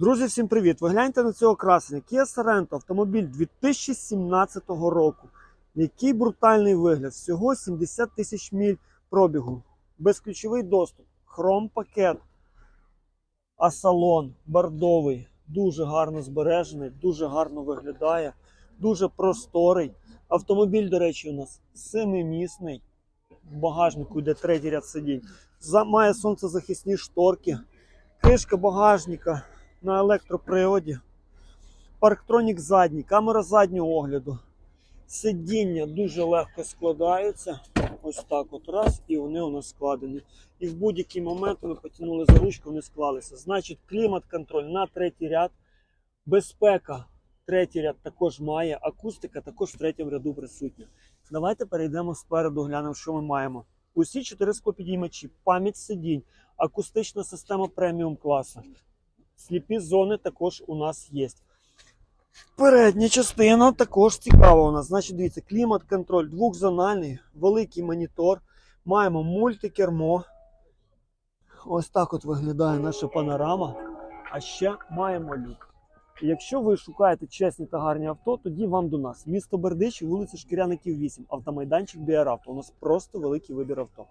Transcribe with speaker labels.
Speaker 1: Друзі, всім привіт! Ви гляньте на цього красення. Kia Sorento, автомобіль 2017 року. Який брутальний вигляд. Всього 70 тисяч міль пробігу. Безключовий доступ, хром-пакет, а салон бордовий. Дуже гарно збережений, дуже гарно виглядає, дуже просторий. Автомобіль, до речі, у нас семимісний. В багажнику йде третій ряд сидінь. Має сонцезахисні шторки, кришка багажника на електроприводі, парктронік задній, камера заднього огляду. Сидіння дуже легко складаються. Ось так от раз, і вони у нас складені. І в будь-який момент ми потягнули за ручку, вони склалися. Значить, клімат-контроль на третій ряд, безпека. Третій ряд також має, акустика також в третьому ряду присутня. Давайте перейдемо спереду, глянемо, що ми маємо. Усі чотири склопідіймачі, пам'ять сидінь, акустична система преміум класу. Сліпі зони також у нас є. Передня частина також цікава у нас. Значить, дивіться, клімат-контроль двохзональний, великий монітор. Маємо мультикермо. Ось так от виглядає наша панорама. А ще маємо люк. Якщо ви шукаєте чесні та гарні авто, тоді вам до нас. Місто Бердичів, вулиця Шкіряників 8, автомайданчик Біаравто. У нас просто великий вибір авто.